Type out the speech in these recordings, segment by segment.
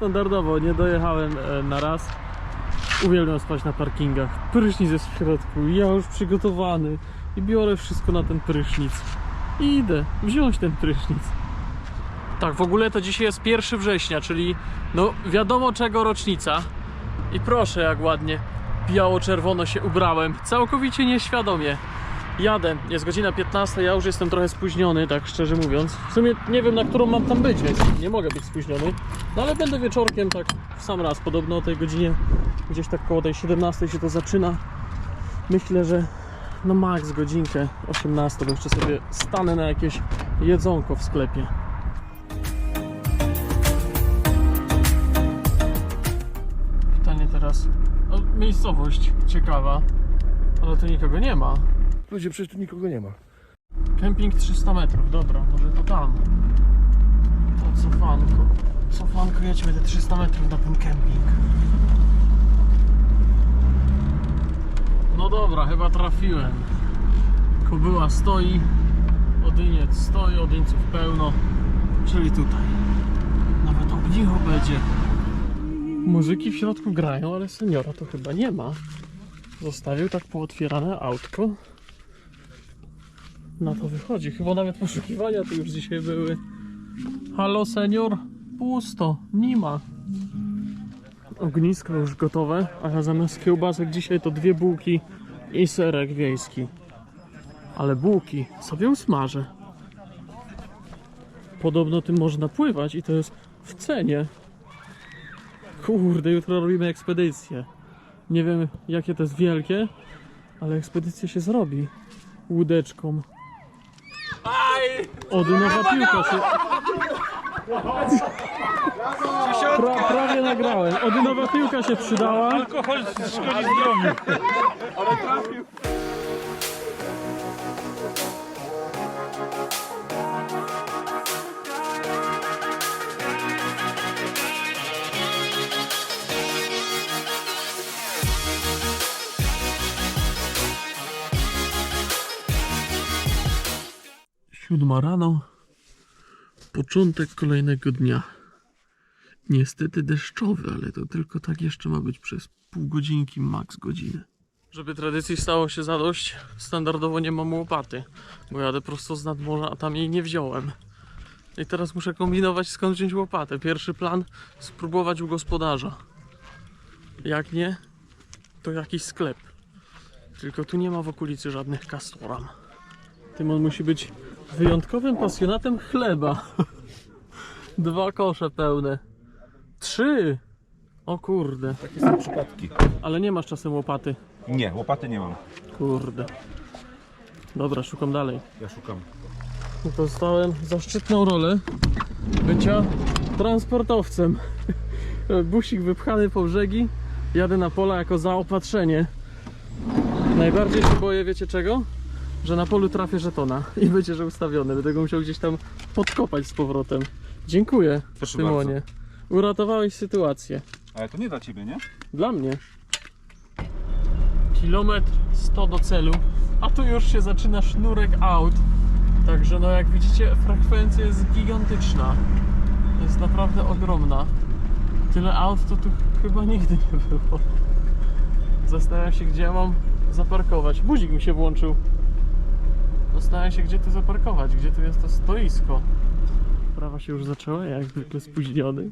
Standardowo, nie dojechałem e, na raz. Uwielbiam spać na parkingach. Prysznic jest w środku, ja już przygotowany. I biorę wszystko na ten prysznic. I idę wziąć ten prysznic. Tak, w ogóle to dzisiaj jest 1 września, czyli no wiadomo czego rocznica. I proszę jak ładnie biało-czerwono się ubrałem, całkowicie nieświadomie. Jadę, jest godzina 15, ja już jestem trochę spóźniony, tak szczerze mówiąc. W sumie nie wiem na którą mam tam być, więc nie mogę być spóźniony. No ale będę wieczorkiem tak w sam raz, podobno o tej godzinie, gdzieś tak koło tej 17 się to zaczyna. Myślę, że no max godzinkę 18, bo jeszcze sobie stanę na jakieś jedzonko w sklepie. Pytanie teraz. No, miejscowość ciekawa, ale tu nikogo nie ma. Ludzie, przecież tu nikogo nie ma. Kemping 300 metrów, dobra, może to tam. To cofanko. Cofanko, jedźmy te 300 metrów na ten kemping. No dobra, chyba trafiłem. Kobyła stoi, odyniec stoi, odyńców pełno, czyli tutaj. Nawet ognicho będzie. Muzyki w środku grają, ale seniora to chyba nie ma. Zostawił tak pootwierane autko. Na to wychodzi. Chyba nawet poszukiwania tu już dzisiaj były. Halo senior? Pusto, nie ma. Ognisko już gotowe, a zamiast kiełbasek dzisiaj to dwie bułki i serek wiejski. Ale bułki sobie usmażę. Podobno tym można pływać i to jest w cenie. Kurde, jutro robimy ekspedycję. Nie wiem jakie to jest wielkie, ale ekspedycja się zrobi. Łódeczką. Odynowa piłka się... Pra, prawie nagrałem. Odynowa piłka się przydała. Alkohol szkodzi zdrowiu. Siódma rano. Początek kolejnego dnia. Niestety deszczowy, ale to tylko tak jeszcze ma być przez pół godzinki, max godziny. Żeby tradycji stało się zadość, standardowo nie mam łopaty, bo jadę prosto z nadmorza, a tam jej nie wziąłem. I teraz muszę kombinować skąd wziąć łopatę. Pierwszy plan, spróbować u gospodarza. Jak nie, to jakiś sklep. Tylko tu nie ma w okolicy żadnych kastoram. Tym on musi być wyjątkowym pasjonatem chleba. Dwa kosze pełne. Trzy! O kurde. Takie są przypadki. Ale nie masz czasem łopaty. Nie, łopaty nie mam. Kurde. Dobra, szukam dalej. Ja szukam. Dostałem zaszczytną rolę bycia transportowcem. Busik wypchany po brzegi. Jadę na pola jako zaopatrzenie. Najbardziej się boję, wiecie czego? Że na polu trafię żetona i będzie, że ustawiony. Będę go musiał gdzieś tam podkopać z powrotem. Dziękuję, Proszę Tymonie. Uratowałeś sytuację. Ale to nie dla ciebie, nie? Dla mnie. Kilometr 100 do celu, a tu już się zaczyna sznurek aut. Także no jak widzicie frekwencja jest gigantyczna. Jest naprawdę ogromna. Tyle aut to tu chyba nigdy nie było. Zastanawiam się gdzie ja mam zaparkować. Budzik mi się włączył. Zastanawiam się gdzie tu zaparkować, gdzie tu jest to stoisko. Prawa się już zaczęła, jak zwykle spóźniony.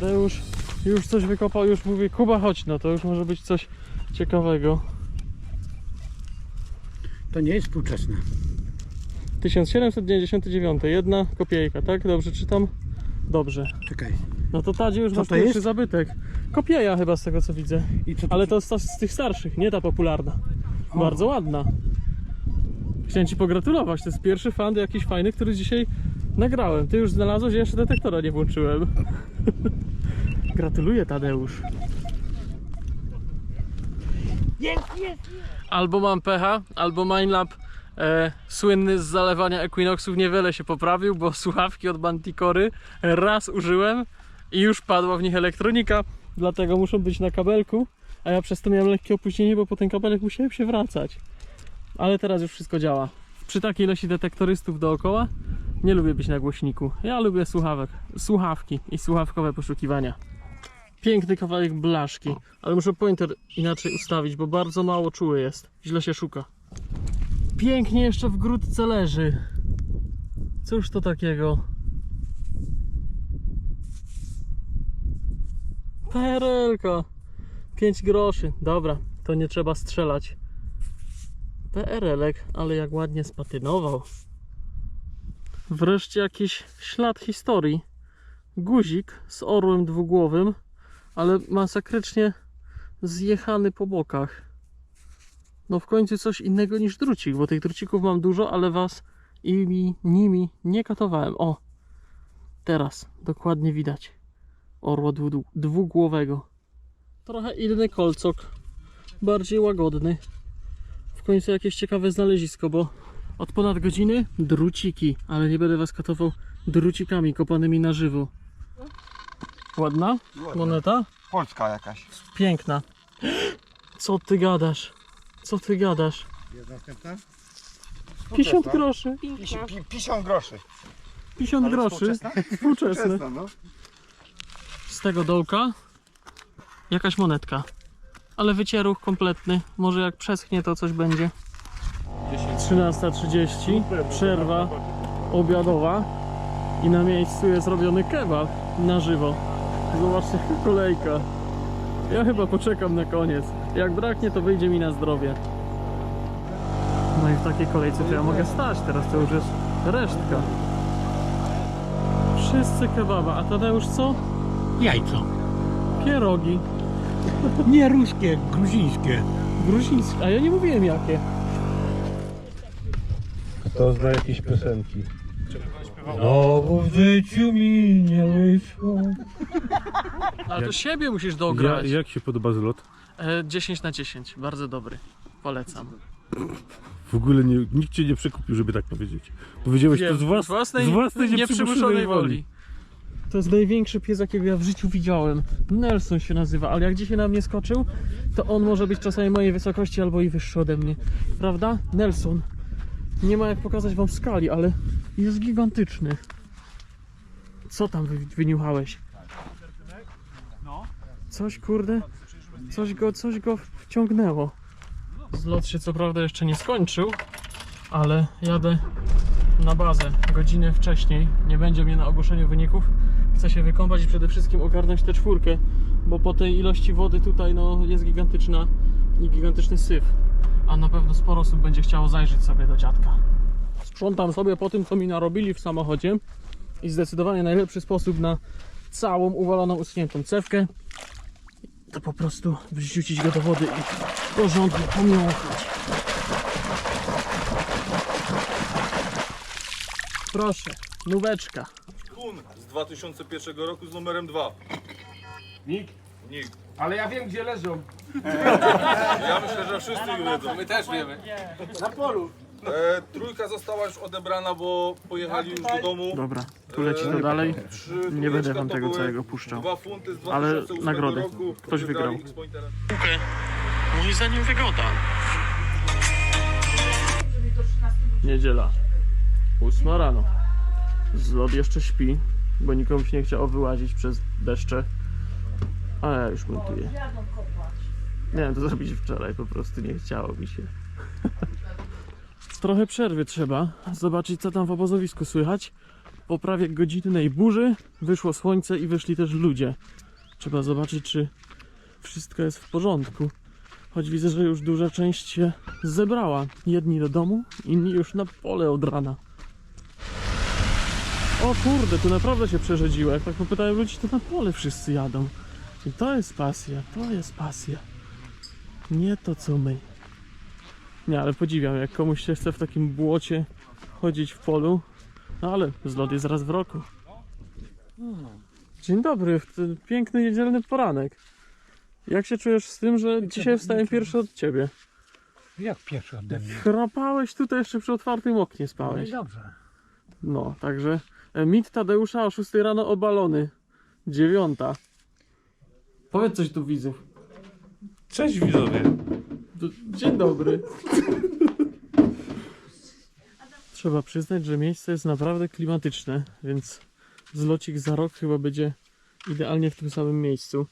Tadeusz już coś wykopał, już mówi Kuba chodź, no to już może być coś ciekawego. To nie jest współczesne. 1799, jedna kopiejka, tak? Dobrze czytam? Dobrze. Czekaj. No to Tadzie już Co masz to pierwszy jest? zabytek. Kopieja chyba z tego co widzę. I co to Ale to z, z tych starszych, nie ta popularna. Bardzo ładna. Chciałem Ci pogratulować, to jest pierwszy fan jakiś fajny, który dzisiaj nagrałem. Ty już znalazłeś, ja jeszcze detektora nie włączyłem. Gratuluję Tadeusz. Albo mam pecha, albo Mindlab e, słynny z zalewania Equinoxów niewiele się poprawił, bo słuchawki od Manticory raz użyłem i już padła w nich elektronika, dlatego muszą być na kabelku, a ja przez to miałem lekkie opóźnienie, bo po ten kabelek musiałem się wracać. Ale teraz już wszystko działa. Przy takiej ilości detektorystów dookoła nie lubię być na głośniku. Ja lubię słuchawek, słuchawki i słuchawkowe poszukiwania. Piękny kawałek blaszki, ale muszę pointer inaczej ustawić, bo bardzo mało czuły jest. Źle się szuka. Pięknie jeszcze w grudce leży. Cóż to takiego? PRL-ka. 5 groszy. Dobra, to nie trzeba strzelać. PRL-ek, ale jak ładnie spatynował. Wreszcie jakiś ślad historii. Guzik z orłem dwugłowym, ale masakrycznie zjechany po bokach. No w końcu coś innego niż drucik, bo tych drucików mam dużo, ale was imi, nimi nie katowałem. O, teraz dokładnie widać orła dwu, dwugłowego. Trochę inny kolcok, bardziej łagodny. W końcu jakieś ciekawe znalezisko, bo od ponad godziny druciki, ale nie będę was katował drucikami kopanymi na żywo. Ładna moneta? Polska jakaś. Piękna. Co ty gadasz? Co ty gadasz? Jest następna? 50 groszy. 50 groszy. 50 Ale groszy. współczesna? Współczesne. no. Z tego dołka jakaś monetka. Ale wycieruch kompletny. Może jak przeschnie to coś będzie. 13.30. Przerwa obiadowa. I na miejscu jest robiony kebab na żywo. Zobaczcie jaka kolejka. Ja chyba poczekam na koniec. Jak braknie to wyjdzie mi na zdrowie. No i w takiej kolejce to ja mogę stać. Teraz to już jest resztka. Wszyscy kebaba. A Tadeusz co? Jajco. Pierogi. Nie ruskie, gruzińskie. Gruzińskie. A ja nie mówiłem jakie. To zna jakieś piosenki. Znowu w życiu mi nie wyszło. Ale to siebie musisz dograć. jak się podoba zlot? E, 10 na 10. Bardzo dobry. Polecam. W ogóle nie, nikt cię nie przekupił, żeby tak powiedzieć. Powiedziałeś to z, własnej, z własnej nieprzymuszonej woli. To jest największy pies, jakiego ja w życiu widziałem. Nelson się nazywa, ale jak dzisiaj na mnie skoczył, to on może być czasami mojej wysokości albo i wyższy ode mnie. Prawda? Nelson. Nie ma jak pokazać wam skali, ale jest gigantyczny. Co tam wy, wyniuchałeś? Coś kurde, coś go, coś go wciągnęło. Zlot się co prawda jeszcze nie skończył, ale jadę na bazę godzinę wcześniej. Nie będzie mnie na ogłoszeniu wyników. Chcę się wykąpać i przede wszystkim ogarnąć tę czwórkę, bo po tej ilości wody tutaj no, jest gigantyczna i gigantyczny syf. A na pewno sporo osób będzie chciało zajrzeć sobie do dziadka. Sprzątam sobie po tym, co mi narobili w samochodzie i zdecydowanie najlepszy sposób na całą uwaloną, uschniętą cewkę to po prostu wrzucić go do wody i porządnie pomiąchać. Proszę, nóweczka. Kun z 2001 roku z numerem 2. Nikt? Nikt. Ale ja wiem gdzie leżą. Ja myślę, że wszyscy już wiedzą. My też wiemy. Na polu. E, trójka została już odebrana, bo pojechali już do domu. Dobra, tu leci to dalej. Trzy, Nie będę wam tego całego puszczał. Dwa funty z Ale 2008 nagrody. roku. Ktoś wygrał. X-Pointera. Mój zanim wygoda. Niedziela. Ósma rano. Zlot jeszcze śpi, bo nikomu się nie chciało wyłazić przez deszcze. A ja już montuję. Miałem to zrobić wczoraj, po prostu nie chciało mi się. Trochę przerwy trzeba. Zobaczyć co tam w obozowisku słychać. Po prawie godzinnej burzy wyszło słońce i wyszli też ludzie. Trzeba zobaczyć, czy wszystko jest w porządku. Choć widzę, że już duża część się zebrała. Jedni do domu, inni już na pole od rana. O kurde, tu naprawdę się przerzedziło. Jak tak popytałem ludzi, to na pole wszyscy jadą. I to jest pasja, to jest pasja. Nie to co my. Nie, ale podziwiam, jak komuś się chce w takim błocie chodzić w polu. No ale zlot jest raz w roku. Dzień dobry, w ten piękny niedzielny poranek. Jak się czujesz z tym, że dzisiaj wstałem pierwszy od ciebie? Jak pierwszy ode mnie? Chrapałeś tutaj jeszcze przy otwartym oknie No i spałeś. dobrze. No, także e, mit Tadeusza o 6 rano obalony. Dziewiąta. Powiedz coś tu widzów. Cześć widzowie. D- Dzień dobry. Trzeba przyznać, że miejsce jest naprawdę klimatyczne, więc zlocik za rok chyba będzie idealnie w tym samym miejscu.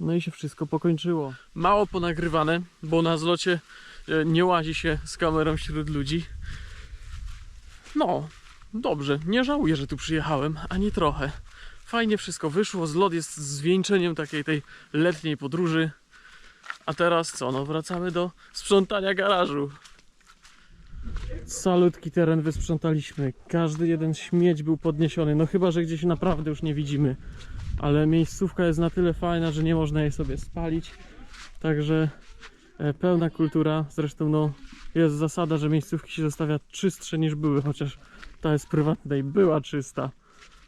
No i się wszystko pokończyło. Mało ponagrywane, bo na zlocie e, nie łazi się z kamerą wśród ludzi. No, dobrze, nie żałuję, że tu przyjechałem, ani trochę. Fajnie wszystko wyszło, zlot jest zwieńczeniem takiej tej letniej podróży. A teraz co? No wracamy do sprzątania garażu. Salutki teren wysprzątaliśmy. Każdy jeden śmieć był podniesiony. No chyba, że gdzieś naprawdę już nie widzimy. Ale miejscówka jest na tyle fajna, że nie można jej sobie spalić. Także e, pełna kultura. Zresztą no jest zasada, że miejscówki się zostawia czystsze niż były, chociaż ta jest prywatna i była czysta.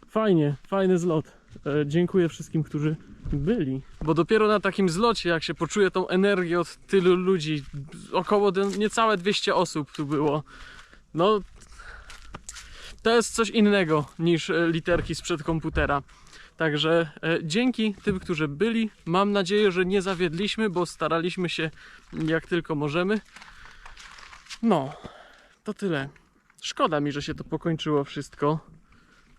Fajnie, fajny zlot. E, dziękuję wszystkim, którzy byli. Bo dopiero na takim zlocie, jak się poczuje tą energię od tylu ludzi, około niecałe 200 osób tu było. No, to jest coś innego niż e, literki sprzed komputera. Także e, dzięki tym, którzy byli. Mam nadzieję, że nie zawiedliśmy, bo staraliśmy się jak tylko możemy. No, to tyle. Szkoda mi, że się to pokończyło wszystko,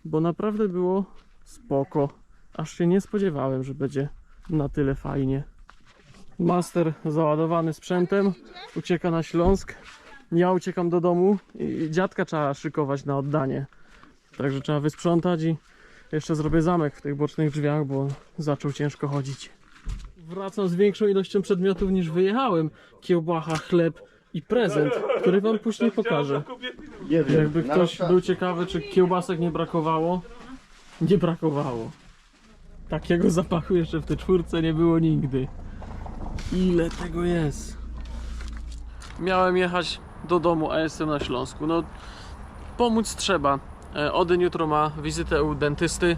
bo naprawdę było spoko. Aż się nie spodziewałem, że będzie na tyle fajnie. Master załadowany sprzętem, ucieka na Śląsk. Ja uciekam do domu i dziadka trzeba szykować na oddanie. Także trzeba wysprzątać i jeszcze zrobię zamek w tych bocznych drzwiach, bo zaczął ciężko chodzić. Wracam z większą ilością przedmiotów niż wyjechałem. Kiełbacha, chleb i prezent, który wam później pokażę. Jakby ktoś był ciekawy, czy kiełbasek nie brakowało, nie brakowało. Takiego zapachu jeszcze w tej czwórce nie było nigdy. Ile tego jest? Miałem jechać do domu, a jestem na Śląsku. No, pomóc trzeba. E, Odyn jutro ma wizytę u dentysty,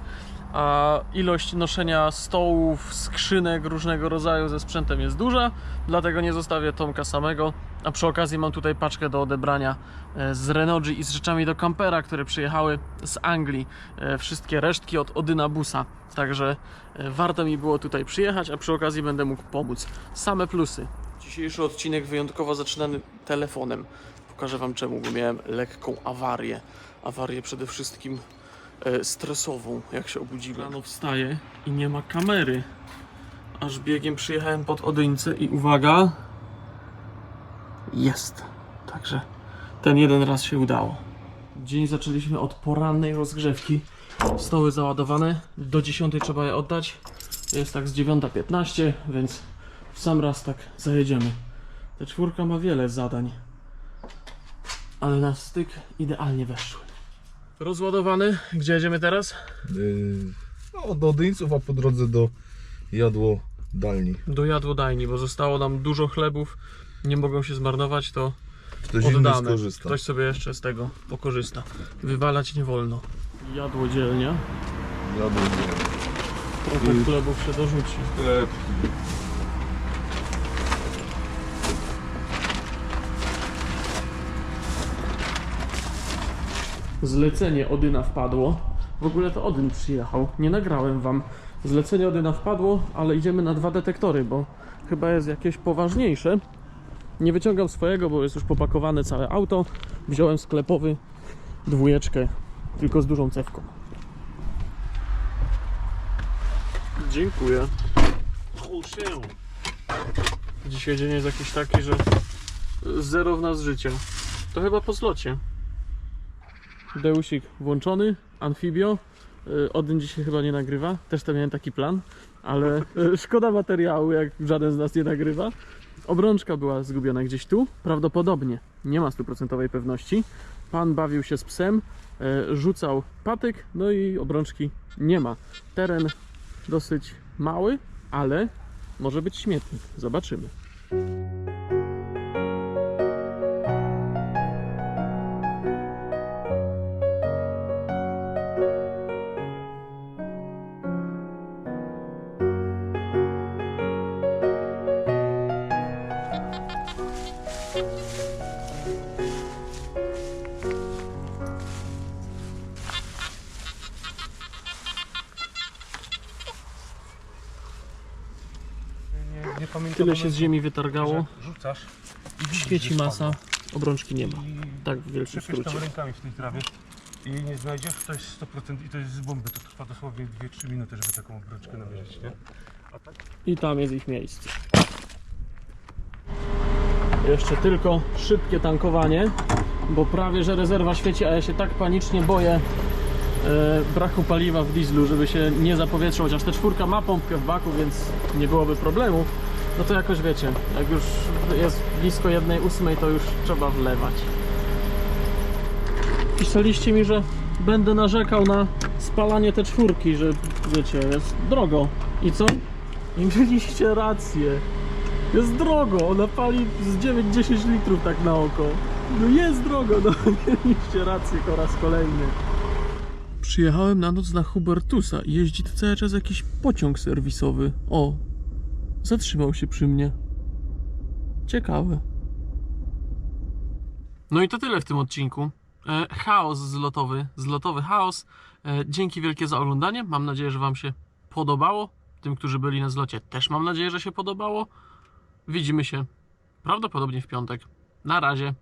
a ilość noszenia stołów, skrzynek różnego rodzaju ze sprzętem jest duża, dlatego nie zostawię Tomka samego. A przy okazji mam tutaj paczkę do odebrania e, z Renogi i z rzeczami do kampera, które przyjechały z Anglii. E, Wszystkie resztki od Odyna Busa. Także e, warto mi było tutaj przyjechać, a przy okazji będę mógł pomóc. Same plusy. Dzisiejszy odcinek wyjątkowo zaczynany telefonem. Pokażę Wam czemu, bo miałem lekką awarię. Awarię przede wszystkim stresową, jak się obudziłem. Rano wstaję i nie ma kamery. Aż biegiem przyjechałem pod Odyńce i uwaga, jest. Także ten jeden raz się udało. Dzień zaczęliśmy od porannej rozgrzewki. Stoły załadowane. Do 10 trzeba je oddać. Jest tak z 9.15, więc w sam raz tak zajedziemy. Ta czwórka ma wiele zadań. Ale na styk idealnie weszły. Rozładowany. Gdzie jedziemy teraz? Yy, no, do Odyńców, a po drodze do jadło dalni. Do jadłodajni, bo zostało nam dużo chlebów. Nie mogą się zmarnować, to Ktoś inny oddamy. skorzysta. Ktoś sobie jeszcze z tego pokorzysta. Wywalać nie wolno. Jadłodzielnia. Jadło Trochę chlebów się dorzuci. Chleb. Zlecenie Odyna wpadło. W ogóle to Odyn przyjechał. Nie nagrałem wam. Zlecenie Odyna wpadło, ale idziemy na dwa detektory, bo chyba jest jakieś poważniejsze. Nie wyciągam swojego, bo jest już popakowane całe auto. Wziąłem sklepowy dwójeczkę, tylko z dużą cewką. Dziękuję. Dzisiaj dzień jest jakiś taki, że zero w nas życia. To chyba po zlocie. Deusik włączony, Amphibio. Y, Odyn dzisiaj chyba nie nagrywa, też tam miałem taki plan, ale y, szkoda materiału, jak żaden z nas nie nagrywa. Obrączka była zgubiona gdzieś tu, prawdopodobnie, nie ma stuprocentowej pewności. Pan bawił się z psem, y, rzucał patyk, no i obrączki nie ma. Teren dosyć mały, ale może być śmietnik. Zobaczymy. Tyle się z ziemi wytargało, Rzucasz świeci masa, obrączki nie ma. Tak w wielkim Trzepiesz tam skrócie. rękami w tej trawie i nie znajdziesz, to jest 100% i to jest z bomby. To trwa dosłownie 2-3 minuty, żeby taką obrączkę namierzyć, nie? I tam jest ich miejsce. Jeszcze tylko szybkie tankowanie, bo prawie że rezerwa świeci, a ja się tak panicznie boję e, braku paliwa w dieslu, żeby się nie zapowietrzył, chociaż ta czwórka ma pompkę w baku, więc nie byłoby problemu. No to jakoś wiecie, jak już jest blisko jednej ósmej, to już trzeba wlewać. Pisaliście mi, że będę narzekał na spalanie te czwórki, że wiecie, jest drogo. I co? I mieliście rację. Jest drogo, ona pali z 9-10 litrów tak na oko. No jest drogo, no mieliście rację po raz kolejny. Przyjechałem na noc na Hubertusa i jeździ tu cały czas jakiś pociąg serwisowy. O, zatrzymał się przy mnie. Ciekawe. No i to tyle w tym odcinku. E, chaos zlotowy, zlotowy chaos. E, dzięki wielkie za oglądanie. Mam nadzieję, że Wam się podobało. Tym, którzy byli na zlocie, też mam nadzieję, że się podobało. Widzimy się prawdopodobnie w piątek. Na razie.